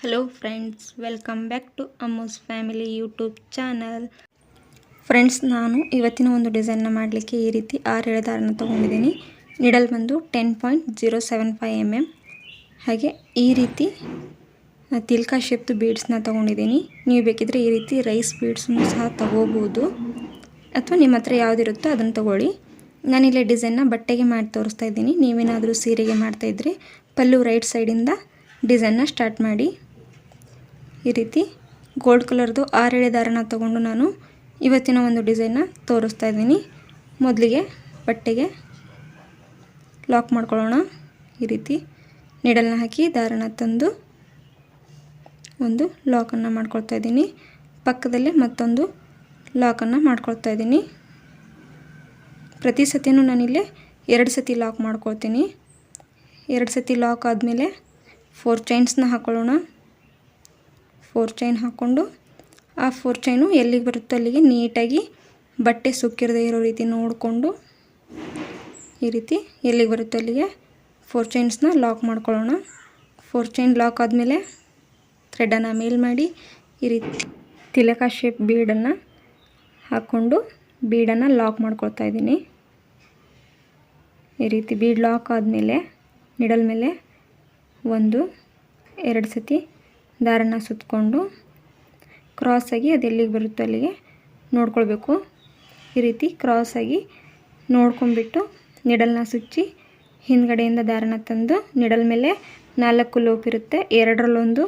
Hello friends welcome back to Ammu's family YouTube channel friends ನಾನು ಇವತ್ತಿನ ಒಂದು ಡಿಸೈನ್ನ ಮಾಡಲಿಕ್ಕೆ ಈ ರೀತಿ ಆರು ಎಳೆದಾರನ ತೊಗೊಂಡಿದ್ದೀನಿ. ನಿಡಲ್ ಬಂದು ten point zero seven five M M ಹಾಗೆ ಈ ರೀತಿ ತಿಲ್ಕಾ ಶೇಪ್ದು ಬೀಡ್ಸ್ನ ತೊಗೊಂಡಿದ್ದೀನಿ. ನೀವು ಬೇಕಿದ್ರೆ ಈ ರೀತಿ ರೈಸ್ ಬೀಡ್ಸನ್ನು ಸಹ ತಗೋಬೋದು. ಅಥವಾ ನಿಮ್ಮ ಹತ್ರ ಯಾವುದಿರುತ್ತೋ ಅದನ್ನು ತೊಗೊಳ್ಳಿ. ನಾನಿಲ್ಲಿ ಡಿಸೈನ್ನ ಬಟ್ಟೆಗೆ ಮಾಡಿ ತೋರಿಸ್ತಾ ಇದ್ದೀನಿ. ನೀವೇನಾದರೂ ಸೀರೆಗೆ ಮಾಡ್ತಾಯಿದ್ರೆ ಪಲ್ಲು ರೈಟ್ ಸೈಡಿಂದ ಡಿಸೈನ್ನ ಸ್ಟಾರ್ಟ್ ಮಾಡಿ. ಈ ರೀತಿ ಗೋಲ್ಡ್ ಕಲರ್ದು ಆರೇಳೆ ದಾರನ ತಗೊಂಡು ನಾನು ಇವತ್ತಿನ ಒಂದು ಡಿಸೈನ್ನ ತೋರಿಸ್ತಾ ಇದ್ದೀನಿ. ಮೊದಲಿಗೆ ಬಟ್ಟೆಗೆ ಲಾಕ್ ಮಾಡ್ಕೊಳ್ಳೋಣ. ಈ ರೀತಿ ನೀಡಲ್ನ ಹಾಕಿ ದಾರನ ತಂದು ಒಂದು ಲಾಕನ್ನು ಮಾಡ್ಕೊಳ್ತಾ ಇದ್ದೀನಿ. ಪಕ್ಕದಲ್ಲೇ ಮತ್ತೊಂದು ಲಾಕನ್ನು ಮಾಡ್ಕೊಳ್ತಾ ಇದ್ದೀನಿ. ಪ್ರತಿ ಸತಿನೂ ನಾನಿಲ್ಲಿ ಎರಡು ಸತಿ ಲಾಕ್ ಮಾಡ್ಕೊಳ್ತೀನಿ. ಎರಡು ಸತಿ ಲಾಕ್ ಆದಮೇಲೆ ಫೋರ್ ಚೈನ್ಸ್ನ ಹಾಕೊಳ್ಳೋಣ. ಫೋರ್ ಚೈನ್ ಹಾಕ್ಕೊಂಡು ಆ ಫೋರ್ ಚೈನು ಎಲ್ಲಿಗೆ ಬರುತ್ತೋ ಅಲ್ಲಿಗೆ ನೀಟಾಗಿ ಬಟ್ಟೆ ಸುಕ್ಕಿರದೇ ಇರೋ ರೀತಿ ನೋಡಿಕೊಂಡು ಈ ರೀತಿ ಎಲ್ಲಿಗೆ ಬರುತ್ತೋ ಅಲ್ಲಿಗೆ ಫೋರ್ ಚೈನ್ಸ್ನ ಲಾಕ್ ಮಾಡ್ಕೊಳ್ಳೋಣ. ಫೋರ್ ಚೈನ್ ಲಾಕ್ ಆದಮೇಲೆ ಥ್ರೆಡನ್ನು ಮೇಲ್ ಮಾಡಿ ಈ ರೀತಿ ತಿಲಕ ಶೇಪ್ ಬೀಡನ್ನು ಹಾಕ್ಕೊಂಡು ಬೀಡನ್ನು ಲಾಕ್ ಮಾಡ್ಕೊಳ್ತಾ ಇದ್ದೀನಿ. ಈ ರೀತಿ ಬೀಡ್ ಲಾಕ್ ಆದಮೇಲೆ ನಿಡಲ್ ಮೇಲೆ ಒಂದು, ಎರಡು ಸತಿ ದಾರನ ಸುತ್ತಕೊಂಡು ಕ್ರಾಸಾಗಿ ಅದು ಎಲ್ಲಿಗೆ ಬರುತ್ತೋ ಅಲ್ಲಿಗೆ ನೋಡ್ಕೊಳ್ಬೇಕು. ಈ ರೀತಿ ಕ್ರಾಸಾಗಿ ನೋಡ್ಕೊಂಬಿಟ್ಟು ನಿಡಲ್ನ ಸುಚ್ಚಿ ಹಿಂದ್ಗಡೆಯಿಂದ ದಾರನ ತಂದು ನಿಡಲ್ ಮೇಲೆ ನಾಲ್ಕು ಲೋಪ್ ಇರುತ್ತೆ. ಎರಡರಲ್ಲೊಂದು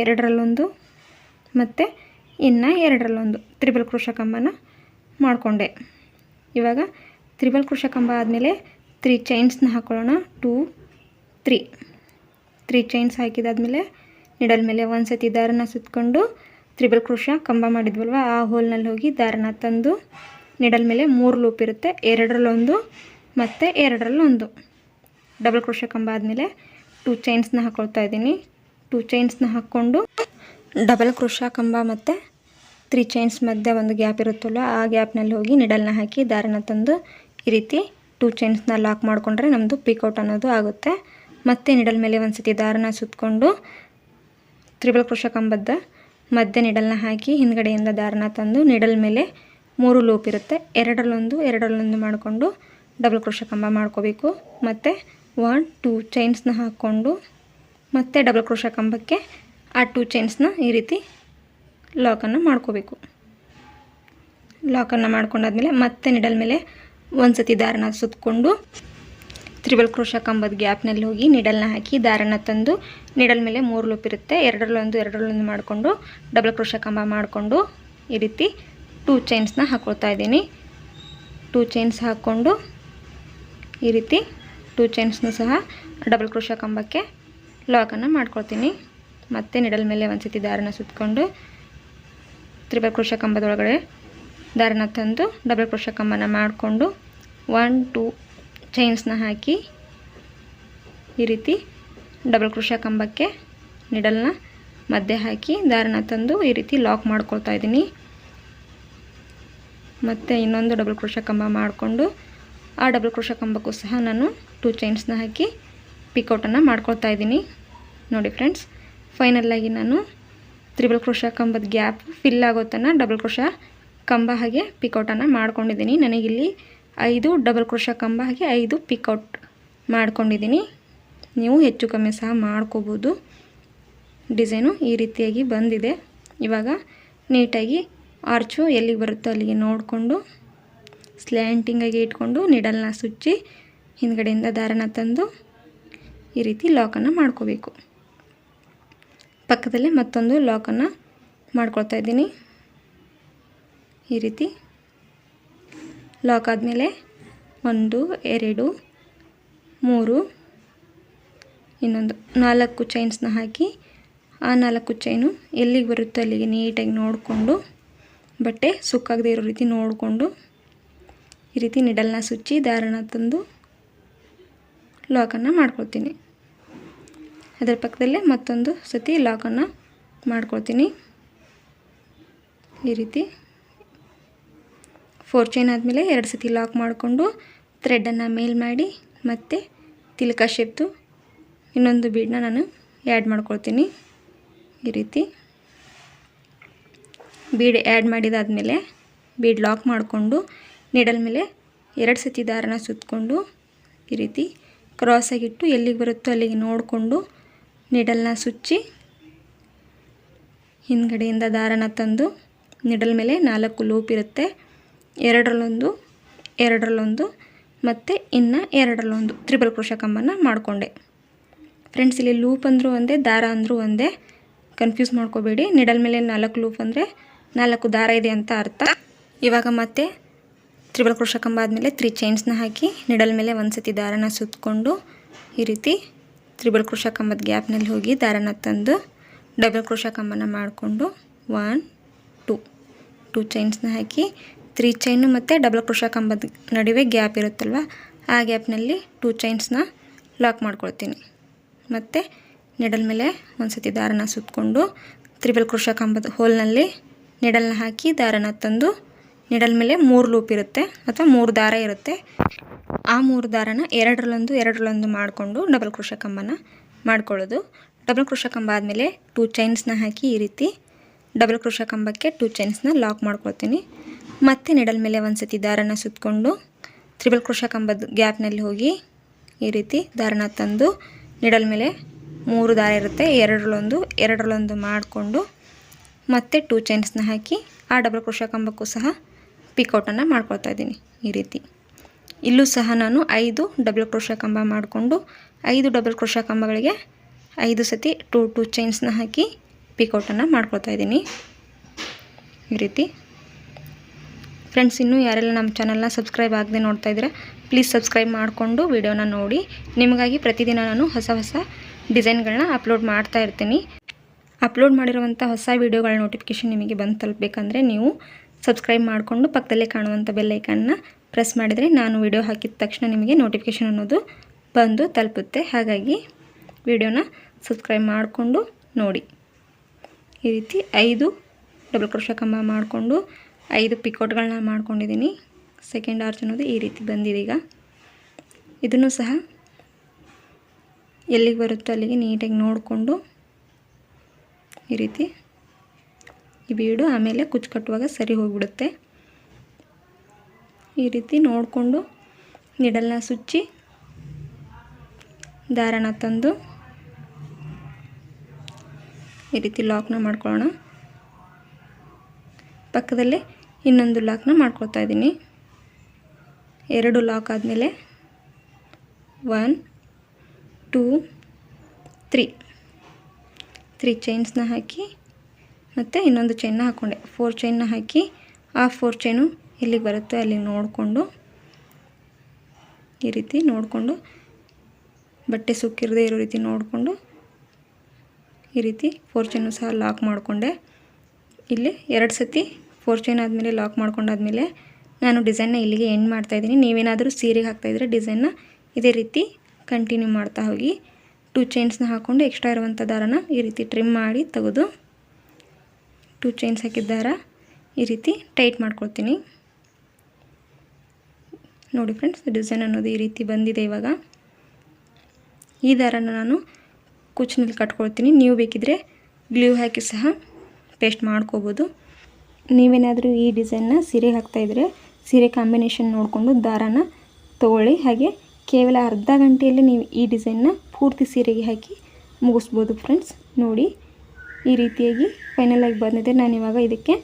ಎರಡರಲ್ಲೊಂದು ಮತ್ತು ಇನ್ನು ಎರಡರಲ್ಲೊಂದು ತ್ರಿಬಲ್ ಕೃಷ ಕಂಬನ ಮಾಡಿಕೊಂಡೆ. ಇವಾಗ ತ್ರಿಬಲ್ ಕೃಷ ಕಂಬ ಆದಮೇಲೆ ತ್ರೀ ಚೈನ್ಸ್ನ ಹಾಕೊಳ್ಳೋಣ. ಟೂ ತ್ರೀ ತ್ರೀ ಚೈನ್ಸ್ ಹಾಕಿದಾದ್ಮೇಲೆ ನಿಡಲ್ ಮೇಲೆ ಒಂದು ಸತಿ ದಾರನ ಸುತ್ತಕೊಂಡು ತ್ರಿಬಲ್ ಕೃಷ ಕಂಬ ಮಾಡಿದ್ವಲ್ವ, ಆ ಹೋಲ್ನಲ್ಲಿ ಹೋಗಿ ದಾರನ ತಂದು ನಿಡಲ್ ಮೇಲೆ ಮೂರು ಲೂಪ್ ಇರುತ್ತೆ, ಎರಡರಲ್ಲೊಂದು ಮತ್ತು ಎರಡರಲ್ಲೊಂದು. ಡಬಲ್ ಕೃಷ ಕಂಬ ಆದಮೇಲೆ ಟೂ ಚೈನ್ಸ್ನ ಹಾಕ್ಕೊಳ್ತಾ ಇದ್ದೀನಿ. ಟೂ ಚೈನ್ಸ್ನ ಹಾಕ್ಕೊಂಡು ಡಬಲ್ ಕೃಷ ಕಂಬ ಮತ್ತು ತ್ರೀ ಚೈನ್ಸ್ ಮಧ್ಯೆ ಒಂದು ಗ್ಯಾಪ್ ಇರುತ್ತಲ್ಲ ಆ ಗ್ಯಾಪ್ನಲ್ಲಿ ಹೋಗಿ ನಿಡಲ್ನ ಹಾಕಿ ದಾರನ ತಂದು ಈ ರೀತಿ ಟೂ ಚೈನ್ಸ್ನ ಲಾಕ್ ಮಾಡಿಕೊಂಡ್ರೆ ನಮ್ಮದು ಪಿಕೌಟ್ ಅನ್ನೋದು ಆಗುತ್ತೆ. ಮತ್ತು ನಿಡಲ್ ಮೇಲೆ ಒಂದು ಸತಿ ದಾರನ ಸುತ್ತಕೊಂಡು ತ್ರಿಬಲ್ ಕ್ರೋಶ ಮಧ್ಯ ನಿಡಲ್ನ ಹಾಕಿ ಹಿಂದ್ಗಡೆಯಿಂದ ದಾರನ ತಂದು ನಿಡಲ್ ಮೇಲೆ ಮೂರು ಲೂಪ್ ಇರುತ್ತೆ. ಎರಡರಲ್ಲೊಂದು ಎರಡರಲ್ಲೊಂದು ಮಾಡಿಕೊಂಡು ಡಬಲ್ ಕ್ರೋಶ ಕಂಬ ಮಾಡ್ಕೋಬೇಕು. ಮತ್ತು ಒನ್ ಟೂ ಚೈನ್ಸ್ನ ಹಾಕ್ಕೊಂಡು ಮತ್ತು ಡಬಲ್ ಕ್ರೋಶ ಕಂಬಕ್ಕೆ ಆ ಟೂ ಚೈನ್ಸ್ನ ಈ ರೀತಿ ಲಾಕನ್ನು ಮಾಡ್ಕೋಬೇಕು. ಲಾಕನ್ನು ಮಾಡ್ಕೊಂಡಾದ್ಮೇಲೆ ಮತ್ತೆ ನಿಡಲ್ ಮೇಲೆ ಒಂದು ಸತಿ ದಾರನ ಸುತ್ತಕೊಂಡು ತ್ರಿಬಲ್ ಕ್ರೋಶ ಕಂಬದ ಗ್ಯಾಪ್ನಲ್ಲಿ ಹೋಗಿ ನಿಡಲ್ನ ಹಾಕಿ ದಾರನ ತಂದು ನಿಡಲ್ ಮೇಲೆ ಮೂರು ಲೂಪ್ ಇರುತ್ತೆ. ಎರಡರಲ್ಲೊಂದು ಎರಡರಲ್ಲೊಂದು ಮಾಡಿಕೊಂಡು ಡಬಲ್ ಕ್ರೋಶ ಕಂಬ ಮಾಡಿಕೊಂಡು ಈ ರೀತಿ ಟೂ ಚೈನ್ಸ್ನ ಹಾಕ್ಕೊಳ್ತಾ ಇದ್ದೀನಿ. ಟೂ ಚೈನ್ಸ್ ಹಾಕ್ಕೊಂಡು ಈ ರೀತಿ ಟೂ ಚೈನ್ಸ್ನೂ ಸಹ ಡಬಲ್ ಕ್ರೋಶ ಕಂಬಕ್ಕೆ ಲಾಕನ್ನು ಮಾಡ್ಕೊಳ್ತೀನಿ. ಮತ್ತು ನಿಡಲ್ ಮೇಲೆ ಒಂದು ಸತಿ ದಾರನ ಸುತ್ತಕೊಂಡು ತ್ರಿಬಲ್ ಕ್ರೋಶ ಕಂಬದೊಳಗಡೆ ದಾರನ ತಂದು ಡಬಲ್ ಕ್ರೋಶ ಕಂಬನ ಮಾಡಿಕೊಂಡು ಒನ್ ಟೂ ಚೈನ್ಸ್ನ ಹಾಕಿ ಈ ರೀತಿ ಡಬಲ್ ಕೃಷ ಕಂಬಕ್ಕೆ ನಿಡಲ್ನ ಮಧ್ಯೆ ಹಾಕಿ ದಾರನ ತಂದು ಈ ರೀತಿ ಲಾಕ್ ಮಾಡ್ಕೊಳ್ತಾ ಇದ್ದೀನಿ. ಮತ್ತು ಇನ್ನೊಂದು ಡಬಲ್ ಕೃಷ ಕಂಬ ಮಾಡಿಕೊಂಡು ಆ ಡಬಲ್ ಕೃಷ ಕಂಬಕ್ಕೂ ಸಹ ನಾನು ಟೂ ಚೈನ್ಸ್ನ ಹಾಕಿ ಪಿಕೌಟನ್ನು ಮಾಡ್ಕೊಳ್ತಾ ಇದ್ದೀನಿ. ನೋಡಿ ಫ್ರೆಂಡ್ಸ್ ಫೈನಲ್ಲಾಗಿ ನಾನು ತ್ರಿಬಲ್ ಕೃಷ ಕಂಬದ ಗ್ಯಾಪ್ ಫಿಲ್ ಆಗೋತನ ಡಬಲ್ ಕೃಷ ಕಂಬ ಹಾಗೆ ಪಿಕೌಟನ್ನು ಮಾಡ್ಕೊಂಡಿದ್ದೀನಿ. ನನಗಿಲ್ಲಿ ಐದು ಡಬಲ್ ಕ್ರೋಶ ಕಂಬ ಹಾಗೆ ಐದು ಪಿಕೌಟ್ ಮಾಡ್ಕೊಂಡಿದ್ದೀನಿ. ನೀವು ಹೆಚ್ಚು ಕಮ್ಮಿ ಸಹ ಮಾಡ್ಕೋಬೋದು. ಡಿಸೈನು ಈ ರೀತಿಯಾಗಿ ಬಂದಿದೆ. ಇವಾಗ ನೀಟಾಗಿ ಆರ್ಚು ಎಲ್ಲಿಗೆ ಬರುತ್ತೋ ಅಲ್ಲಿಗೆ ನೋಡಿಕೊಂಡು ಸ್ಲ್ಯಾಂಟಿಂಗಾಗಿ ಇಟ್ಕೊಂಡು ನಿಡಲ್ನ ಸುಚ್ಚಿ, ಹಿಂದ್ಗಡೆಯಿಂದ ದಾರನ ತಂದು ಈ ರೀತಿ ಲಾಕನ್ನು ಮಾಡ್ಕೋಬೇಕು. ಪಕ್ಕದಲ್ಲೇ ಮತ್ತೊಂದು ಲಾಕನ್ನು ಮಾಡ್ಕೊಳ್ತಾ ಇದ್ದೀನಿ. ಈ ರೀತಿ ಲಾಕ್ ಆದಮೇಲೆ ಒಂದು, ಎರಡು, ಮೂರು, ಇನ್ನೊಂದು ನಾಲ್ಕು ಚೈನ್ಸ್ನ ಹಾಕಿ ಆ ನಾಲ್ಕು ಚೈನು ಎಲ್ಲಿಗೆ ಬರುತ್ತೋ ಅಲ್ಲಿಗೆ ನೀಟಾಗಿ ನೋಡಿಕೊಂಡು ಬಟ್ಟೆ ಸುಕ್ಕಾಗದೆ ಇರೋ ರೀತಿ ನೋಡಿಕೊಂಡು ಈ ರೀತಿ ನಿಡಲ್ನ ಸುಚ್ಚಿ ದಾರಣ ತಂದು ಲಾಕನ್ನು ಮಾಡ್ಕೊಳ್ತೀನಿ. ಅದರ ಪಕ್ಕದಲ್ಲೇ ಮತ್ತೊಂದು ಸತಿ ಲಾಕನ್ನು ಮಾಡ್ಕೊಳ್ತೀನಿ. ಈ ರೀತಿ ಫೋರ್ ಚೈನ್ ಆದಮೇಲೆ ಎರಡು ಸತಿ ಲಾಕ್ ಮಾಡಿಕೊಂಡು ಥ್ರೆಡನ್ನು ಮೇಲ್ ಮಾಡಿ ಮತ್ತು ತಿಲಕ ಶೇಪ್ದು ಇನ್ನೊಂದು ಬೀಡನ್ನ ನಾನು ಆ್ಯಡ್ ಮಾಡ್ಕೊಳ್ತೀನಿ. ಈ ರೀತಿ. ಬೀಡ್ ಆ್ಯಡ್ ಮಾಡಿದಾದಮೇಲೆ ಬೀಡ್ ಲಾಕ್ ಮಾಡಿಕೊಂಡು ನೀಡಲ್ ಮೇಲೆ ಎರಡು ಸತಿ ದಾರನ ಸುತ್ತಕೊಂಡು ಈ ರೀತಿ ಕ್ರಾಸಾಗಿಟ್ಟು ಎಲ್ಲಿಗೆ ಬರುತ್ತೋ ಅಲ್ಲಿಗೆ ನೋಡಿಕೊಂಡು ನಿಡಲ್ನ ಸುಚ್ಚಿ ಹಿಂದ್ಗಡೆಯಿಂದ ದಾರನ ತಂದು ನಿಡಲ್ ಮೇಲೆ ನಾಲ್ಕು ಲೂಪ್ ಇರುತ್ತೆ. ಎರಡರಲ್ಲೊಂದು ಎರಡರಲ್ಲೊಂದು ಮತ್ತು ಇನ್ನು ಎರಡರಲ್ಲೊಂದು. ತ್ರಿಬಲ್ ಕ್ರೋಶ ಕಂಬನ ಮಾಡಿಕೊಂಡೆ. ಫ್ರೆಂಡ್ಸ್ ಇಲ್ಲಿ ಲೂಪ್ ಅಂದರೂ ಒಂದೇ, ದಾರ ಅಂದರೂ ಒಂದೇ. ಕನ್ಫ್ಯೂಸ್ ಮಾಡ್ಕೋಬೇಡಿ. ನಿಡಲ್ ಮೇಲೆ ನಾಲ್ಕು ಲೂಪ್ ಅಂದರೆ ನಾಲ್ಕು ದಾರ ಇದೆ ಅಂತ ಅರ್ಥ. ಇವಾಗ ಮತ್ತೆ ತ್ರಿಬಲ್ ಕ್ರೋಶ ಕಂಬ ಆದಮೇಲೆ ತ್ರೀ ಚೈನ್ಸ್ನ ಹಾಕಿ ನಿಡಲ್ ಮೇಲೆ ಒಂದು ಸತಿ ದಾರನ ಸುತ್ತಕೊಂಡು ಈ ರೀತಿ ತ್ರಿಬಲ್ ಕ್ರೋಶ ಕಂಬದ ಗ್ಯಾಪ್ನಲ್ಲಿ ಹೋಗಿ ದಾರನ ತಂದು ಡಬಲ್ ಕ್ರೋಶ ಕಂಬನ ಮಾಡಿಕೊಂಡು ಒನ್ ಟು ಟೂ ಚೈನ್ಸ್ನ ಹಾಕಿ ತ್ರೀ ಚೈನು ಮತ್ತು ಡಬಲ್ ಕ್ರೋಶ ಕಂಬದ ನಡುವೆ ಗ್ಯಾಪ್ ಇರುತ್ತಲ್ವ? ಆ ಗ್ಯಾಪ್ನಲ್ಲಿ ಟೂ ಚೈನ್ಸ್ನ ಲಾಕ್ ಮಾಡ್ಕೊಳ್ತೀನಿ. ಮತ್ತು ನೆಡಲ್ ಮೇಲೆ ಒಂದು ಸತಿ ದಾರನ ಸುತ್ತಕೊಂಡು ತ್ರಿಬಲ್ ಕ್ರೋಶ ಕಂಬದ ಹೋಲ್ನಲ್ಲಿ ನೆಡಲ್ನ ಹಾಕಿ ದಾರನ ತಂದು ನೆಡಲ್ ಮೇಲೆ ಮೂರು ಲೂಪ್ ಇರುತ್ತೆ ಅಥವಾ ಮೂರು ದಾರ ಇರುತ್ತೆ. ಆ ಮೂರು ದಾರನ ಎರಡರಲ್ಲೊಂದು ಎರಡರಲ್ಲೊಂದು ಮಾಡಿಕೊಂಡು ಡಬಲ್ ಕೃಷ ಕಂಬನ ಮಾಡ್ಕೊಳ್ಳೋದು. ಡಬಲ್ ಕೃಷ ಕಂಬ ಆದಮೇಲೆ ಟೂ ಚೈನ್ಸ್ನ ಹಾಕಿ ಈ ರೀತಿ ಡಬಲ್ ಕೃಷ ಕಂಬಕ್ಕೆ ಟೂ ಚೈನ್ಸ್ನ ಲಾಕ್ ಮಾಡ್ಕೊಳ್ತೀನಿ. ಮತ್ತೆ ನೆಡಲ್ ಮೇಲೆ ಒಂದು ಸತಿ ದಾರನ ಸುತ್ತಕೊಂಡು ತ್ರಿಬಲ್ ಕೃಷ ಕಂಬದ ಗ್ಯಾಪ್ನಲ್ಲಿ ಹೋಗಿ ಈ ರೀತಿ ದಾರನ ತಂದು ನೆಡಲ್ ಮೇಲೆ ಮೂರು ದಾರ ಇರುತ್ತೆ. ಎರಡರಲ್ಲೊಂದು ಎರಡರಲ್ಲೊಂದು ಮಾಡಿಕೊಂಡು ಮತ್ತೆ ಟೂ ಚೈನ್ಸ್ನ ಹಾಕಿ ಆ ಡಬಲ್ ಕೃಷ ಕಂಬಕ್ಕೂ ಸಹ ಪಿಕೌಟನ್ನು ಮಾಡ್ಕೊಳ್ತಾ ಇದ್ದೀನಿ ಈ ರೀತಿ. ಇಲ್ಲೂ ಸಹ ನಾನು ಐದು ಡಬಲ್ ಕ್ರೋಶ ಕಂಬ ಮಾಡಿಕೊಂಡು ಐದು ಡಬಲ್ ಕ್ರೋಶ ಕಂಬಗಳಿಗೆ ಐದು ಸತಿ ಟೂ ಟೂ ಚೈನ್ಸ್ನ ಹಾಕಿ ಪಿಕೌಟನ್ನು ಮಾಡ್ಕೊಳ್ತಾ ಇದ್ದೀನಿ. ಈ ರೀತಿ ಫ್ರೆಂಡ್ಸ್, ಇನ್ನೂ ಯಾರೆಲ್ಲ ನಮ್ಮ ಚಾನಲ್ನ ಸಬ್ಸ್ಕ್ರೈಬ್ ಆಗದೆ ನೋಡ್ತಾ ಇದ್ರೆ ಪ್ಲೀಸ್ ಸಬ್ಸ್ಕ್ರೈಬ್ ಮಾಡಿಕೊಂಡು ವಿಡಿಯೋನ ನೋಡಿ. ನಿಮಗಾಗಿ ಪ್ರತಿದಿನ ನಾನು ಹೊಸ ಹೊಸ ಡಿಸೈನ್ಗಳನ್ನ ಅಪ್ಲೋಡ್ ಮಾಡ್ತಾ ಇರ್ತೀನಿ. ಅಪ್ಲೋಡ್ ಮಾಡಿರುವಂಥ ಹೊಸ ವೀಡಿಯೋಗಳ ನೋಟಿಫಿಕೇಷನ್ ನಿಮಗೆ ಬಂದು ತಲುಪಬೇಕಂದ್ರೆ ನೀವು ಸಬ್ಸ್ಕ್ರೈಬ್ ಮಾಡಿಕೊಂಡು ಪಕ್ಕದಲ್ಲೇ ಕಾಣುವಂಥ ಬೆಲ್ಲೈಕನ್ನ ಪ್ರೆಸ್ ಮಾಡಿದರೆ ನಾನು ವಿಡಿಯೋ ಹಾಕಿದ ತಕ್ಷಣ ನಿಮಗೆ ನೋಟಿಫಿಕೇಷನ್ ಅನ್ನೋದು ಬಂದು ತಲುಪುತ್ತೆ. ಹಾಗಾಗಿ ವಿಡಿಯೋನ ಸಬ್ಸ್ಕ್ರೈಬ್ ಮಾಡಿಕೊಂಡು ನೋಡಿ. ಈ ರೀತಿ ಐದು ಡಬಲ್ ಕ್ರೋಶ ಕಂಬ ಮಾಡಿಕೊಂಡು ಐದು ಪಿಕೋಟ್ಗಳನ್ನ ಮಾಡ್ಕೊಂಡಿದ್ದೀನಿ. ಸೆಕೆಂಡ್ ಆರ್ಚ್ ಅನ್ನೋದು ಈ ರೀತಿ ಬಂದಿದೆ ಈಗ. ಇದನ್ನು ಸಹ ಎಲ್ಲಿಗೆ ಬರುತ್ತೋ ಅಲ್ಲಿಗೆ ನೀಟಾಗಿ ನೋಡಿಕೊಂಡು ಈ ರೀತಿ ಈ ಬೀಡು ಆಮೇಲೆ ಕುಚ್ಚು ಕಟ್ಟುವಾಗ ಸರಿ ಹೋಗಿಬಿಡುತ್ತೆ. ಈ ರೀತಿ ನೋಡಿಕೊಂಡು ನಿಡಲ್ನ ಸುಚ್ಚಿ ದಾರನ ತಂದು ಈ ರೀತಿ ಲಾಕ್ನ ಮಾಡ್ಕೊಳ್ಳೋಣ. ಪಕ್ಕದಲ್ಲೇ ಇನ್ನೊಂದು ಲಾಕ್ನ ಮಾಡ್ಕೊಳ್ತಾ ಇದ್ದೀನಿ. ಎರಡು ಲಾಕ್ ಆದಮೇಲೆ ಒನ್, ಟೂ, ತ್ರೀ. ತ್ರೀ ಚೈನ್ಸ್ನ ಹಾಕಿ ಮತ್ತು ಇನ್ನೊಂದು ಚೈನ್ನ ಹಾಕ್ಕೊಂಡೆ ಫೋರ್ ಚೈನ್ನ ಹಾಕಿ ಆ ಫೋರ್ ಚೈನು ಎಲ್ಲಿಗೆ ಬರುತ್ತೆ ಅಲ್ಲಿ ನೋಡಿಕೊಂಡು ಈ ರೀತಿ ನೋಡಿಕೊಂಡು ಬಟ್ಟೆ ಸುಕ್ಕಿರದೇ ಇರೋ ರೀತಿ ನೋಡಿಕೊಂಡು ಈ ರೀತಿ ಫೋರ್ ಚೈನು ಸಹ ಲಾಕ್ ಮಾಡಿಕೊಂಡೆ. ಇಲ್ಲಿ ಎರಡು ಸತಿ ಫೋರ್ ಚೈನ್ ಆದಮೇಲೆ ಲಾಕ್ ಮಾಡ್ಕೊಂಡಾದ್ಮೇಲೆ ನಾನು ಡಿಸೈನ್ನ ಇಲ್ಲಿಗೆ ಎಂಡ್ ಮಾಡ್ತಾಯಿದ್ದೀನಿ ನೀವೇನಾದರೂ ಸೀರೆಗೆ ಹಾಕ್ತಾಯಿದ್ರೆ ಡಿಸೈನ್ನ ಇದೇ ರೀತಿ ಕಂಟಿನ್ಯೂ ಮಾಡ್ತಾ ಹೋಗಿ. ಟೂ ಚೈನ್ಸ್ನ ಹಾಕ್ಕೊಂಡು ಎಕ್ಸ್ಟ್ರಾ ಇರುವಂಥ ದಾರನ ಈ ರೀತಿ ಟ್ರಿಮ್ ಮಾಡಿ ತೆಗೆದು ಟೂ ಚೈನ್ಸ್ ಹಾಕಿದ ದಾರ ಈ ರೀತಿ ಟೈಟ್ ಮಾಡ್ಕೊಳ್ತೀನಿ. ನೋಡಿ ಫ್ರೆಂಡ್ಸ್ ಡಿಸೈನ್ ಅನ್ನೋದು ಈ ರೀತಿ ಬಂದಿದೆ ಇವಾಗ. ಈ ದಾರನ ನಾನು ಕುಚ್ಚಿನಲ್ಲಿ ಕಟ್ಕೊಳ್ತೀನಿ. ನೀವು ಬೇಕಿದ್ರೆ ಗ್ಲೂ ಹಾಕಿ ಸಹ ಪೇಸ್ಟ್ ಮಾಡ್ಕೋಬೋದು. ನೀವೇನಾದರೂ ಈ ಡಿಸೈನ್ನ ಸೀರೆ ಹಾಕ್ತಾಯಿದ್ರೆ ಸೀರೆ ಕಾಂಬಿನೇಷನ್ ನೋಡಿಕೊಂಡು ದಾರಾನ ತೊಗೊಳ್ಳಿ. ಹಾಗೆ ಕೇವಲ ಅರ್ಧ ಗಂಟೆಯಲ್ಲಿ ನೀವು ಈ ಡಿಸೈನ್ನ ಪೂರ್ತಿ ಸೀರೆಗೆ ಹಾಕಿ ಮುಗಿಸ್ಬೋದು ಫ್ರೆಂಡ್ಸ್. ನೋಡಿ, ಈ ರೀತಿಯಾಗಿ ಫೈನಲ್ ಆಗಿ ಬಂದಿದೆ. ನಾನು ಇವಾಗ ಇದಕ್ಕೆ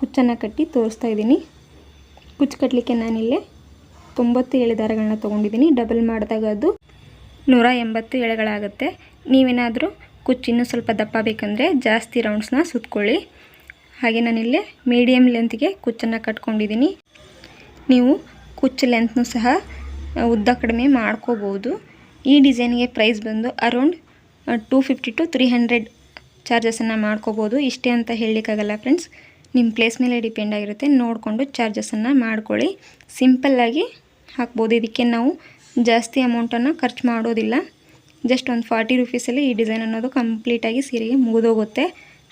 ಕುಚ್ಚನ್ನು ಕಟ್ಟಿ ತೋರಿಸ್ತಾ ಇದ್ದೀನಿ. ಕುಚ್ಚು ಕಟ್ಟಲಿಕ್ಕೆ ನಾನಿಲ್ಲೇ ತೊಂಬತ್ತು ಎಳೆ ದಾರಗಳನ್ನ ತೊಗೊಂಡಿದ್ದೀನಿ. ಡಬಲ್ ಮಾಡಿದಾಗ ಅದು ನೂರ ಎಂಬತ್ತು ಎಳೆಗಳಾಗುತ್ತೆ. ನೀವೇನಾದರೂ ಕುಚ್ಚಿನ್ನೂ ಸ್ವಲ್ಪ ದಪ್ಪ ಬೇಕಂದರೆ ಜಾಸ್ತಿ ರೌಂಡ್ಸ್ನ ಸುತ್ಕೊಳ್ಳಿ. ಹಾಗೆ ನಾನಿಲ್ಲೇ ಮೀಡಿಯಮ್ ಲೆಂತ್ಗೆ ಕುಚ್ಚನ್ನು ಕಟ್ಕೊಂಡಿದ್ದೀನಿ. ನೀವು ಕುಚ್ಚು ಲೆಂತ್ನೂ ಸಹ ಉದ್ದ ಕಡಿಮೆ ಮಾಡ್ಕೋಬೋದು. ಈ ಡಿಸೈನ್ಗೆ ಪ್ರೈಸ್ ಬಂದು around two fifty to three hundred ಚಾರ್ಜಸನ್ನು ಮಾಡ್ಕೋಬೋದು. ಇಷ್ಟೇ ಅಂತ ಹೇಳಲಿಕ್ಕಾಗಲ್ಲ ಫ್ರೆಂಡ್ಸ್ ನಿಮ್ಮ ಪ್ಲೇಸ್ ಮೇಲೆ ಡಿಪೆಂಡ್ ಆಗಿರುತ್ತೆ. ನೋಡಿಕೊಂಡು ಚಾರ್ಜಸನ್ನು ಮಾಡ್ಕೊಳ್ಳಿ. ಸಿಂಪಲ್ಲಾಗಿ ಹಾಕ್ಬೋದು. ಇದಕ್ಕೆ ನಾವು ಜಾಸ್ತಿ ಅಮೌಂಟನ್ನು ಖರ್ಚು ಮಾಡೋದಿಲ್ಲ. ಜಸ್ಟ್ ಒಂದು ಫಾರ್ಟಿ ರುಪೀಸಲ್ಲಿ ಈ ಡಿಸೈನ್ ಅನ್ನೋದು ಕಂಪ್ಲೀಟಾಗಿ ಸೀರೆಗೆ ಮುಗಿದೋಗುತ್ತೆ.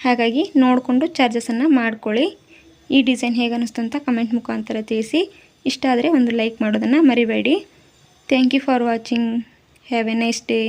ಹಾಗಾಗಿ ನೋಡಿಕೊಂಡು ಚಾರ್ಜಸನ್ನು ಮಾಡ್ಕೊಳ್ಳಿ. ಈ ಡಿಸೈನ್ ಹೇಗೆ ಅನ್ನಿಸ್ತು ಅಂತ ಕಮೆಂಟ್ ಮುಖಾಂತರ ತಿಳಿಸಿ. ಇಷ್ಟ ಆದರೆ ಒಂದು ಲೈಕ್ ಮಾಡೋದನ್ನು ಮರಿಬೇಡಿ. Thank you for watching have a nice day